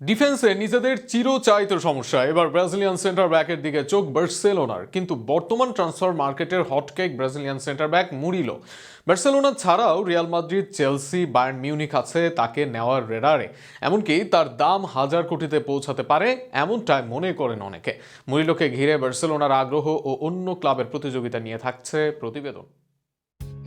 ডিফেন্সে নিজেদের চিরচায়িত সমস্যা। এবার ব্রাজিলিয়ান সেন্টার ব্যাকের দিকে চোখ বার্সেলোনার কিন্তু বর্তমান ট্রান্সফার মার্কেটের hotcake Brazilian centre back Murillo Barcelona ছাড়াও Real Madrid Chelsea Bayern Munich আছে তাকে নেওয়ার রেডারে এমনকি তার দাম হাজার কোটিতে পৌঁছাতে পারে এমনটাই মনে করেন অনেকে। মুরিলোকে ঘিরে বার্সেলোনার আগ্রহ ও অন্য ক্লাবের প্রতিযোগিতা নিয়ে থাকছে প্রতিবেদন।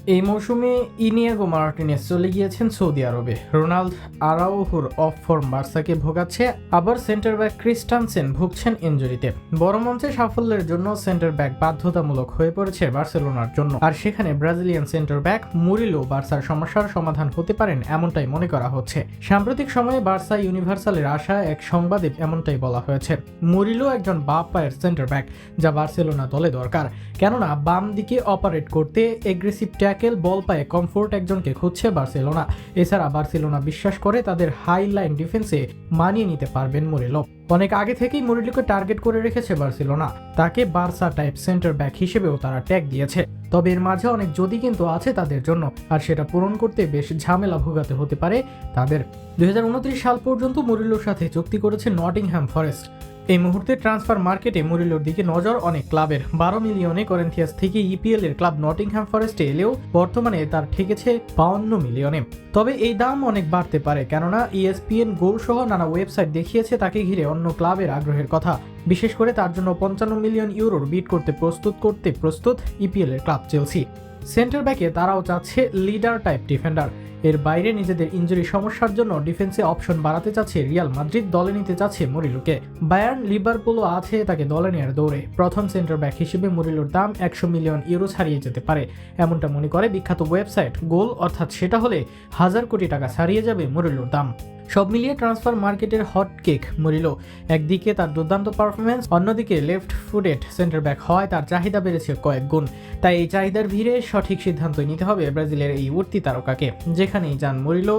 এই মৌসুমে ইনিয়াগো মার্টিনেস চলে গিয়েছেন সৌদি আরবে। রোনাল্ড আরাওহুর অফ ফর্ম বার্সাকে ভোগাচ্ছে, আবার সেন্টার ব্যাক ক্রিস্টানসেন ভুগছেন ইঞ্জুরিতে বড় মঞ্চে সাফল্যের জন্য সেন্টার ব্যাক বাধ্যতামূলক হয়ে পড়েছে বার্সেলোনার জন্য। আর সেখানে ব্রাজিলিয়ান সেন্টার ব্যাক মুরিলো বার্সার সমস্যার সমাধান হতে পারেন এমনটাই মনে করা হচ্ছে। সাম্প্রতিক সময়ে বার্সা ইউনিভার্সালের আশা এক সংবাদে এমনটাই বলা হয়েছে। মুরিলো একজন বাপ পায়ের সেন্টার ব্যাক যা বার্সেলোনা দলে দরকার। কেননা বাম দিকে অপারেট করতে এগ্রেসিভ ট্যাকেল বল পায়ে কমফোর্ট একজনকে খুঁজছে বার্সেলোনা। এছাড়া বার্সেলোনা বিশ্বাস করে তাদের হাই লাইন ডিফেন্সে মানিয়ে নিতে পারবেন মুরিলো অনেক আগে থেকেই মুরিলোকে টার্গেট করে রেখেছে বার্সেলোনা। তাকে বার্সা টাইপ সেন্টার ব্যাক হিসেবেও তারা ট্যাগ দিয়েছে। তবে এর মাঝে অনেক যদি কিন্তু আছে তাদের জন্য, আর সেটা পূরণ করতে বেশ ঝামেলা ভোগাতে হতে পারে তাদের। দুই হাজার উনত্রিশ সাল পর্যন্ত মুরিলোর সাথে চুক্তি করেছে নটিংহ্যাম ফরেস্ট। এই মুহূর্তে ট্রান্সফার মার্কেটে মুরিলোর দিকে নজর অনেক ক্লাবের। বারো মিলিয়নে করেন্থিয়াস থেকে ইপিএল এর ক্লাব নটিংহ্যাম ফরেস্টে এলেও বর্তমানে তার ঠেকেছে বাউন্ন মিলিয়নে। তবে এই দাম অনেক বাড়তে পারে, কেননা E ইএসপিএন গোল সহ নানা ওয়েবসাইট দেখিয়েছে তাকে ঘিরে অন্য ক্লাবের আগ্রহের কথা। বিশেষ করে তার জন্য পঞ্চান্ন মিলিয়ন ইউরোর বিট করতে প্রস্তুত করতে প্রস্তুত ইপিএল এর ক্লাব চেলসি। সেন্টার ব্যাকে তারাও চাচ্ছে লিডার টাইপ ডিফেন্ডার। এর বাইরে নিজেদের ইঞ্জুরি সমস্যার জন্য ডিফেন্সে অপশন বাড়াতে চাচ্ছে রিয়াল মাদ্রিদ, দলে নিতে চাচ্ছে মুরিলোকে। বায়ার্ন লিভারপুলও আছে তাকে দলে নেওয়ার দৌড়ে। প্রথম সেন্টার ব্যাক হিসেবে মুরিলোর দাম একশো মিলিয়ন ইউরো ছাড়িয়ে যেতে পারে। এমনটা মনে করে বিখ্যাত ওয়েবসাইট গোল, অর্থাৎ সেটা হলে হাজার কোটি টাকা ছাড়িয়ে যাবে মুরিলোর দাম। সব মিলিয়ে ট্রান্সফার মার্কেটের হট কেক মরিল। একদিকে তার দুর্দান্ত পারফরমেন্স অন্যদিকে লেফট ফুটেড সেন্টার ব্যাক হওয়ায় তার চাহিদা বেড়েছে কয়েক গুণ। তাই এই চাহিদার ভিড়ে সঠিক সিদ্ধান্ত নিতে হবে ব্রাজিলের এই উঠতি তারকাকে, যেখানেই যান মরিল,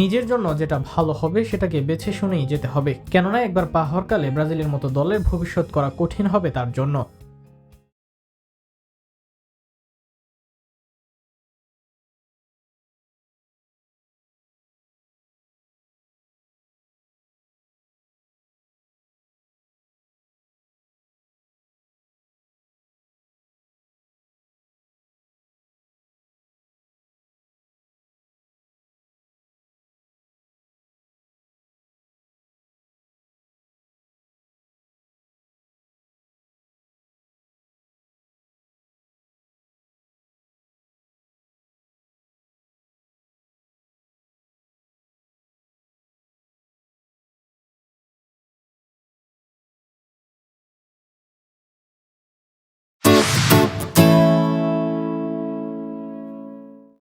নিজের জন্য যেটা ভালো হবে সেটাকে বেছে শুনেই যেতে হবে। কেননা একবার পা হরকালে ব্রাজিলের মতো দলের ভবিষ্যৎ করা কঠিন হবে তার জন্য।